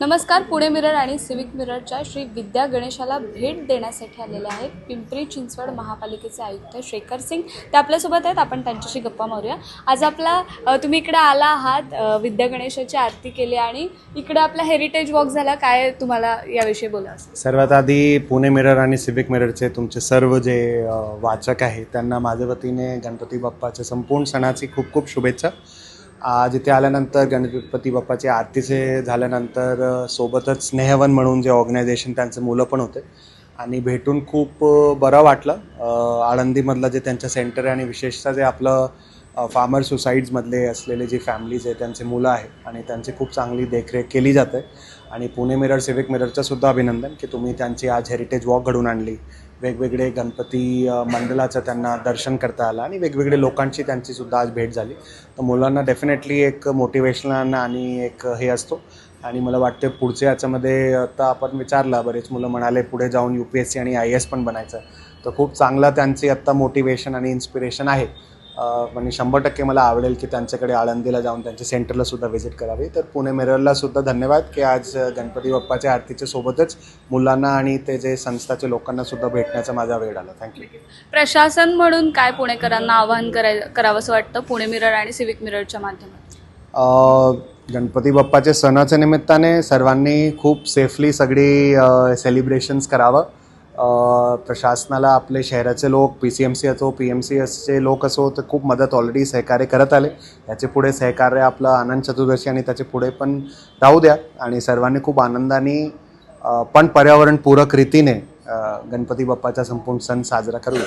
नमस्कार पुणे मिरर आणि सिविक मिररच्या श्री विद्या गणेशाला भेट देण्यासाठी आलेले आहेत पिंपरी चिंचवड महापालिकेचे आयुक्त शेखर सिंग. ते आपल्यासोबत आहेत आपण त्यांच्याशी गप्पा मारूया. आज आपला तुम्ही इकडे आला आहात विद्या गणेशाची आरती केली आणि इकडे आपला हेरिटेज वॉक झाला. काय तुम्हाला याविषयी बोला सर्वात आधी पुणे मिरर आणि सिविक मिररचे तुमचे सर्व जे वाचक आहेत त्यांना माझ्या वतीने गणपती बाप्पाच्या संपूर्ण सणाची खूप खूप शुभेच्छा. आज इथे आल्यानंतर गणपती बाप्पाचे आरतीचे झाल्यानंतर सोबतच स्नेहवन म्हणून जे ऑर्गनायझेशन त्यांचे मुलं पण होते. आणि भेटून खूप बरं वाटलं. आळंदीमधलं जे त्यांचं सेंटर आहे आणि विशेषतः जे आपलं फार्मर सुसाईड्समधले असलेले जे फॅमिलीज आहे त्यांचे मुलं आहेत आणि त्यांची खूप चांगली देखरेख केली जाते. आणि पुणे मिरर सिविक मिररचं सुद्धा अभिनंदन की तुम्ही त्यांची आज हेरिटेज वॉक घडून आणली. वेगवेगळे गणपती मंडळाचं त्यांना दर्शन करता आलं आणि वेगवेगळे लोकांची त्यांचीसुद्धा आज भेट झाली. तर मुलांना डेफिनेटली एक मोटिवेशनल आणि एक हे असतो. आणि मला वाटते पुढच्या याच्यामध्ये आता आपण विचारलं बरेच मुलं म्हणाले पुढे जाऊन यू पी एस सी आणि आय एस पण बनायचं. तर खूप चांगलं त्यांची आत्ता मोटिवेशन आणि इन्स्पिरेशन आहे. आणि शंभर टक्के मला आवडेल की त्यांच्याकडे आळंदीला जाऊन त्यांच्या सेंटरला सुद्धा व्हिजिट करावी. तर पुणे मिररला सुद्धा धन्यवाद की आज गणपती बाप्पाच्या आरतीच्या सोबतच मुलांना आणि ते जे संस्थाच्या लोकांना सुद्धा भेटण्याचा माझा वेळ आला. थँक्यू प्रशासन म्हणून काय पुणेकरांना आवाहन कराय करावंसं वाटतं? पुणे मिरर आणि सिविक मिररच्या माध्यमातून. अ, गणपती बाप्पाच्या सणाच्या निमित्ताने सर्वांनी खूप सेफली सगळी सेलिब्रेशन्स करावं. प्रशासनाला आपले शहराचे लोक पी सी एम सी असो पी एम सी एसचे लोक असो तर खूप मदत ऑलरेडी सहकार्य करत आले. याचे पुढे सहकार्य आपलं आनंद चतुर्दशी आणि त्याचे पुढे पण राहू द्या. आणि सर्वांनी खूप आनंदाने पण पर्यावरणपूरक रीतीने गणपती बाप्पाचा संपूर्ण सण साजरा करूया.